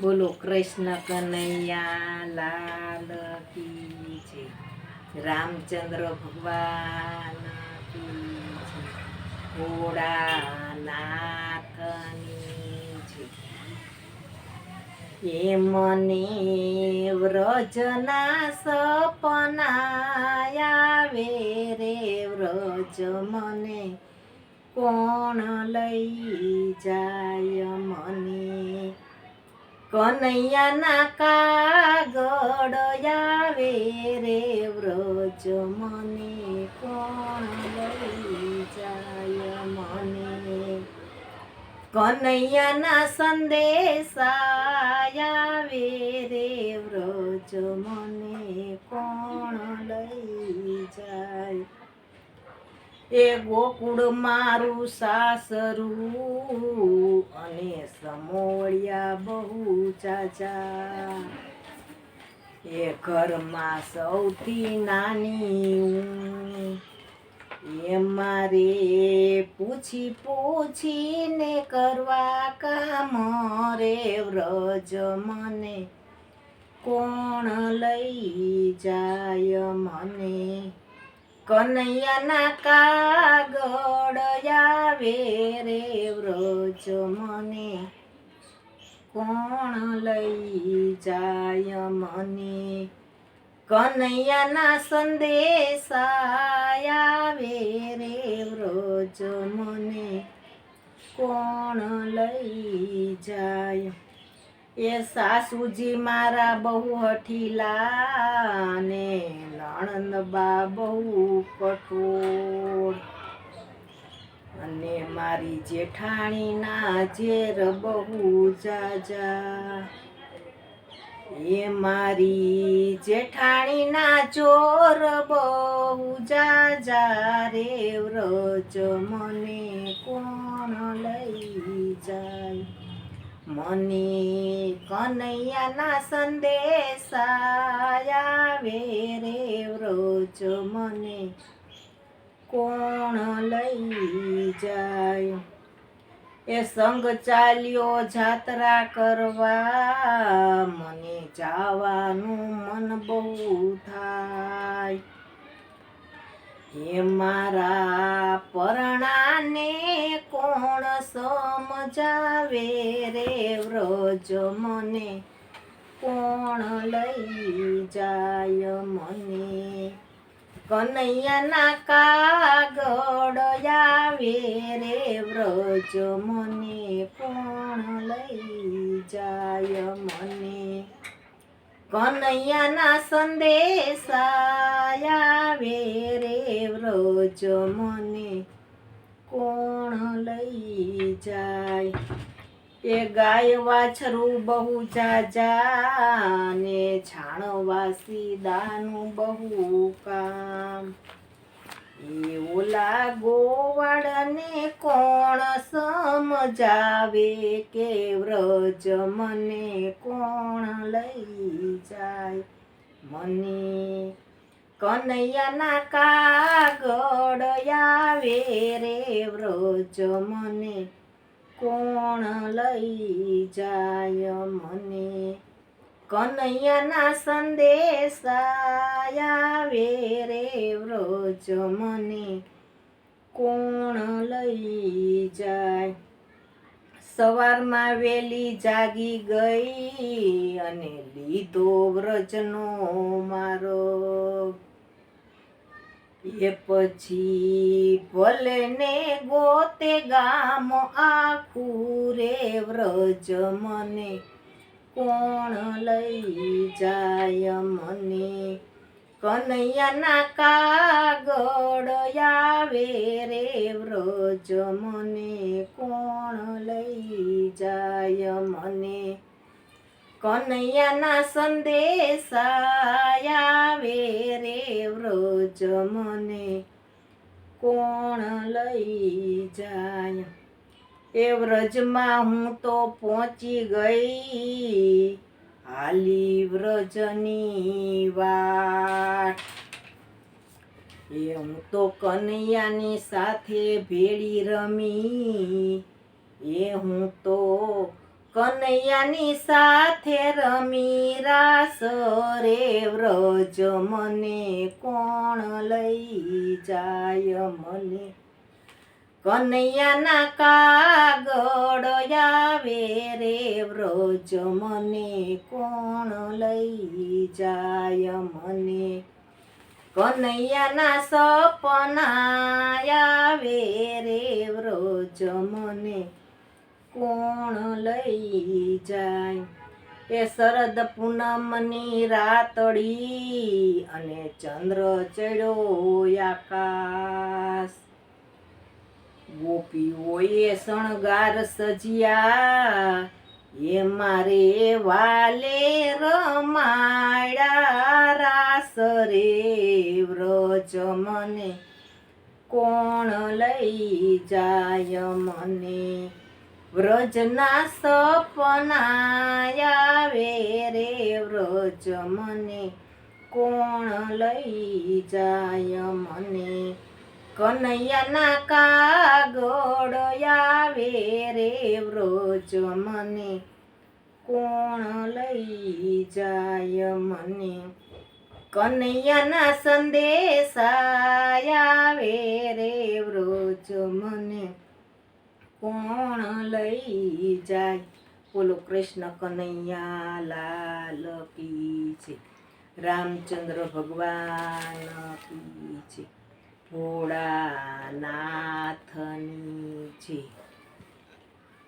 બોલો, કૃષ્ણ કનૈયા, લાલ કી છે રામચંદ્ર ભગવાન કી છે ભોળાનાથની છે એ મને વ્રજના સપના આવે રે, વ્રજ મને કોણ લઈ જાય મને? કનૈયાના કાગડ આવે રે વ્રજ મને કોણ લઈ જાય મને? કનૈયાના સંદેશા આવે રે વ્રજ મને એ ગોકુળ મારું સાસરું અને સમોળિયા બહુ ચાચા. એ ઘરમાં સૌથી નાની. એ મારે પૂછી પૂછીને કરવા કામ રે વ્રજ મને. કોણ લઈ જાય મને? કનૈયાના કાગળ આવે રે વ્રજ મને. કોણ લઈ જાય મને? કનૈયાના સંદેશા આવે રે વ્રજ મને. કોણ લઈ જાય એ સાસુજી મારા બહુ હઠીલા ને નણંદબા બહુ કઠોળ અને મારી જેઠાણીના ઝેર બહુ જાજા. એ મારી જેઠાણીના ચોર બહુ જાજા રે વ્રજ મને કોણ લઈ જાય? મને કનૈયાના સંદેશા આવે રે વ્રજ મને. કોણ લઈ જાય? એ સંગ ચાલ્યો જાત્રા કરવા. મને જવાનું મન બહુ થાય. એ મારા પરણાને કોણ સમજાવે રે વ્રજ મને? કોણ લઈ જાય મને? કનૈયાના કાગળ આવે રે વ્રજ મને? કોણ લઈ જાય મને? કનૈયાના સંદેશા આવે રે વ્રજ મને. કોણ લઈ જાય? એ ગાય વાછરું બહુ જાજા ને છાણવાસી દાનું બહુ કામ. એ ઓલા ગોવાળને કોણ સમજાવે કે વ્રજ મને કોણ લઈ જાય? મને કનૈયાના કાગળ આવે રે, વ્રજ મને કોણ લઈ જાય? મને કનૈયાના સંદેશા આવે રે, વ્રજ મને કોણ લઈ જાય? સવારમાં વેલી જાગી ગઈ અને લીધો વ્રજનો મારો. એ પછી ભલે ને ગોતે ગામ આખું રે વ્રજ મને. કોણ લઈ જાય મને? કનૈયાના કાગળ આવે રે વ્રજ, મને કોણ લઈ જાય મને? કનૈયાના સંદેશા આવે રે વ્રજ, મને કોણ લઈ જાય? એ વ્રજમાં હું તો પહોંચી ગઈ. હાલી વ્રજની વાટ. એ હું તો કનૈયાની સાથે ભેળી રમી. એ હું તો કનૈયાની સાથે રમી. રાસ રે વ્રજ મને કોણ લઈ જાય મને? કનૈયાના કાગડો આવે રે વ્રજ મને કોણ લઈ જાય મને? કનૈયાના સપના આવે રે વ્રજ મને કોણ લઈ જાય? એ શરદ પૂનમની રાતડી અને ચંદ્ર ચડ્યો આકાશ. ગોપીઓએ શણગાર સજ્યા એ મારે વાલે રમાડા રાસ રે વ્રજ મને કોણ લઈ જાય મને વ્રજના સપના આવે રે વ્રજ મને કોણ લઈ જાય મને કનૈયાના કાગળ આવે રે વ્રોજ મને. કોણ લઈ જાય મને? કનૈયાના સંદેશા આવે રે વ્રોજ મને. કોણ લઈ જાય? બોલો કૃષ્ણ કનૈયા લાલ કી છે રામચંદ્ર ભગવાન કી છે ભોળાનાથની છે